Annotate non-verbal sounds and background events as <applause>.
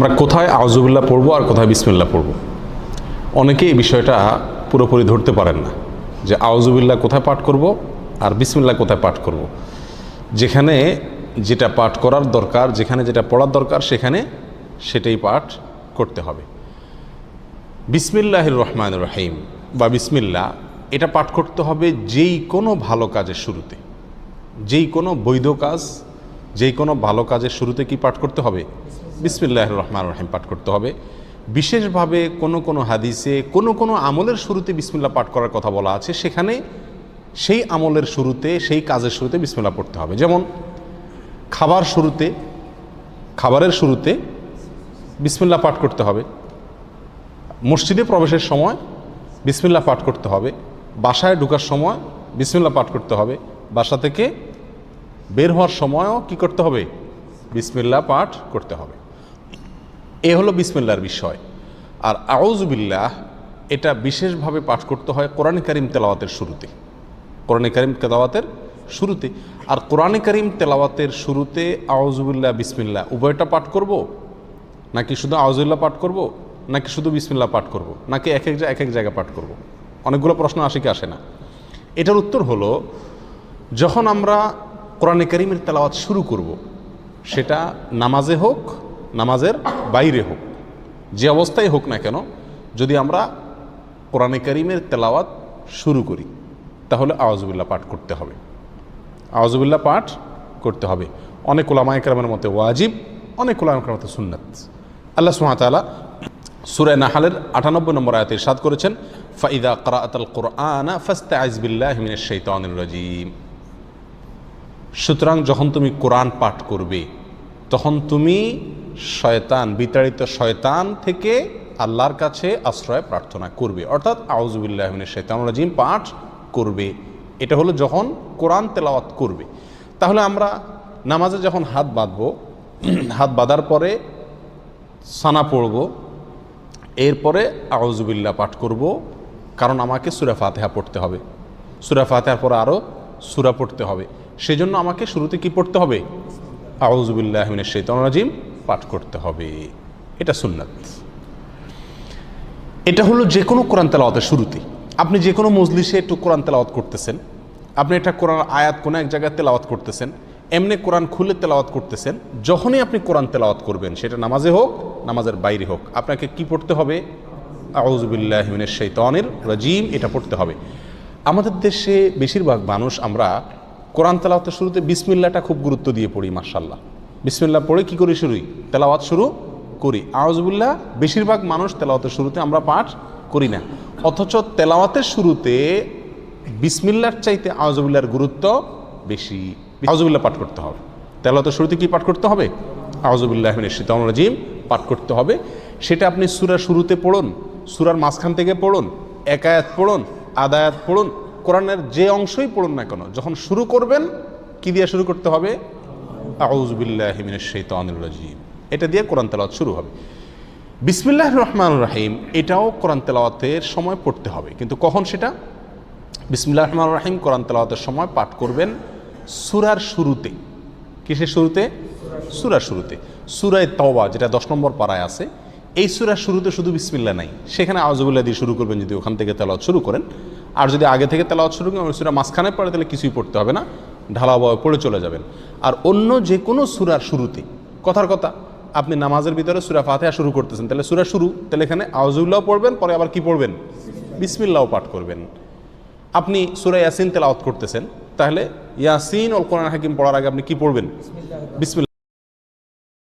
আমরা কোথায় আউজুবিল্লাহ পড়ব আর কোথায় বিসমিল্লাহ পড়ব? অনেকে এই বিষয়টা পুরোপুরি ধরতে পারেন না যে আউজুবিল্লাহ কোথায় পাঠ করব আর বিসমিল্লাহ কোথায় পাঠ করব। যেখানে যেটা পাঠ করার দরকার, যেখানে যেটা পড়ার দরকার, সেখানে সেটাই পাঠ করতে হবে। বিসমিল্লাহির রহমান রহিম বা বিসমিল্লা এটা পাঠ করতে হবে যেই কোনো ভালো কাজের শুরুতে। যেই কোনো বৈধ কাজ, যেই কোনো ভালো কাজের শুরুতে কি পাঠ করতে হবে? বিসমিল্লাহ রহমান রহিম পাঠ করতে হবে। বিশেষভাবে কোনো কোনো হাদিসে, কোনো কোনো আমলের শুরুতে বিসমিল্লা পাঠ করার কথা বলা আছে। সেখানে সেই আমলের শুরুতে, সেই কাজের শুরুতে বিসমিল্লা পড়তে হবে। যেমন খাবার শুরুতে, খাবারের শুরুতে বিসমিল্লা পাঠ করতে হবে। মসজিদে প্রবেশের সময় বিসমিল্লা পাঠ করতে হবে। বাসায় ঢোকার সময় বিসমিল্লা পাঠ করতে হবে। বাসা থেকে বের হওয়ার সময়ও কি করতে হবে? বিসমিল্লা পাঠ করতে হবে। এ হলো বিসমিল্লার বিষয়। আর আউজবিল্লাহ এটা বিশেষভাবে পাঠ করতে হয় কোরআন করিম তেলাওয়াতের শুরুতে। কোরআন করিম তেলাওয়াতের শুরুতে। আর কোরআন করিম তেলাওয়াতের শুরুতে আউজবিল্লাহ বিসমিল্লা উভয়টা পাঠ করব? নাকি শুধু আউজুল্লাহ পাঠ করব? নাকি শুধু বিসমিল্লা পাঠ করব? নাকি এক এক এক এক জায়গায় পাঠ করব? অনেকগুলো প্রশ্ন আসে কি আসে না। এটার উত্তর হলো, যখন আমরা কোরআনে করিমের তেলাওয়াত শুরু করব, সেটা নামাজে হোক নামাজের বাইরে হোক, যে অবস্থায় হোক না কেন, যদি আমরা কোরআনে করিমের তেলাওয়াত শুরু করি, তাহলে আওয়াজবিল্লা পাঠ করতে হবে। আওয়াজবিল্লা পাঠ করতে হবে। অনেক ওলামায়করামের মতে ওয়াজিব, অনেক ওলামায়করামের মতে সুন্নাত। আল্লাহ সুহাতালা সুরায় নাহালের আটানব্বই নম্বর আয়াতে ইরশাদ করেছেন, ফাইদা করাআতাল কোরআনা ফাস্তে আজবিল্লাহ মিনের শৈতানির রাজিম। সুতরাং যখন তুমি কোরআন পাঠ করবে, তখন তুমি শয়তান, বিতাড়িত শয়তান থেকে আল্লাহর কাছে আশ্রয় প্রার্থনা করবে। অর্থাৎ আউজুবিল্লাহমিনের শৈতান রাজিম পাঠ করবে। এটা হলো যখন কোরআন তেলাওয়াত করবে। তাহলে আমরা নামাজে যখন হাত বাঁধবো, <clears throat> হাত বাঁধার পরে সানা পড়ব, এরপরে আউজুবিল্লাহ পাঠ করব, কারণ আমাকে সুরা ফাতেহা পড়তে হবে। সুরা ফাতেহার পরে আরও সুরা পড়তে হবে। সেজন্য আমাকে শুরুতে কি পড়তে হবে? আউজুবিল্লাহমিনের শৈতান রাজিম পাঠ করতে হবে। এটা সুন্নাত। এটা হলো যে কোনো কোরআন তেলাওয়াতের শুরুতে। আপনি যে কোনো মজলিসে একটু কোরআন তেলাওয়াত করতেছেন, আপনি এটা কোরআন আয়াত কোনো এক জায়গায় তেলাওয়াত করতেছেন, এমনি কোরআন খুলে তেলাওয়াত করতেছেন, যখনই আপনি কোরআন তেলাওয়াত করবেন, সেটা নামাজে হোক, নামাজের বাইরে হোক, আপনাকে কি পড়তে হবে? আউজবিল্লাহ আউজবিল্লাহমিনের শৈতানের রাজিম, এটা পড়তে হবে। আমাদের দেশে বেশিরভাগ মানুষ আমরা কোরআন তেলাওয়াতের শুরুতে বিসমিল্লাটা খুব গুরুত্ব দিয়ে পড়ি মার্শাল্লাহ বিসমিল্লা পড়ে কি করি শুরুই? তেলাওয়াত শুরু করি। আওয়াজবুল্লাহ বেশিরভাগ মানুষ তেলাওয়াতের শুরুতে আমরা পাঠ করি না। অথচ তেলাওয়াতের শুরুতে বিসমিল্লার চাইতে আউজবুল্লাহর গুরুত্ব বেশি। আউজবুল্লাহ পাঠ করতে হবে। তেলাওয়াতের শুরুতে কি পাঠ করতে হবে? আউজবুল্লাহ শীতন রাজিম, পাঠ করতে হবে। সেটা আপনি সুরার শুরুতে পড়ুন, সুরার মাঝখান থেকে পড়ুন একায়াত পড়ুন আদায়াত পড়ুন, কোরআনের যে অংশই পড়ুন না কেন, যখন শুরু করবেন, কি দিয়ে শুরু করতে হবে? রাজিম। এটা দিয়ে কোরআন তেলাওয়াত শুরু হবে। বিসমিল্লাহ রহমান রাহিম, এটাও কোরআন তেলাওয়াতের সময় পড়তে হবে। কিন্তু কখন সেটা? বিসমিল্লাহ রহমান রাহিম কোরআন তেলাওয়াতের সময় পাঠ করবেন সুরার শুরুতে। কিসের শুরুতে? সুরার শুরুতে। সুরায় তওবা, যেটা দশ নম্বর পাড়ায় আছে। এই সুরার শুরুতে শুধু বিসমিল্লা নাই। সেখানে আউজবুল্লাহ দিয়ে শুরু করবেন যদি ওখান থেকে তেলাওয়াত শুরু করেন। আর যদি আগে থেকে তেলাওয়াত শুরু করেন সুরা মাঝখানে পড়ে তাহলে কিছুই পড়তে হবে না। ঢালাভাবে পড়ে চলে যাবেন। আর অন্য যে কোনো সুরার শুরুতে, কথার কথা, আপনি নামাজের ভিতরে সুরা ফাতেহা শুরু করতেছেন, তাহলে সুরা শুরু, তাহলে এখানে আউজুল্লাহ পড়বেন, পরে আবার কি পড়বেন? বিসমিল্লাও পাঠ করবেন। আপনি সুরা ইয়াসিন তেলাওয়াত করতেছেন, তাহলে ইয়াসিন ও কোরআন হাকিম পড়ার আগে আপনি কি পড়বেন? বিসমিল্লা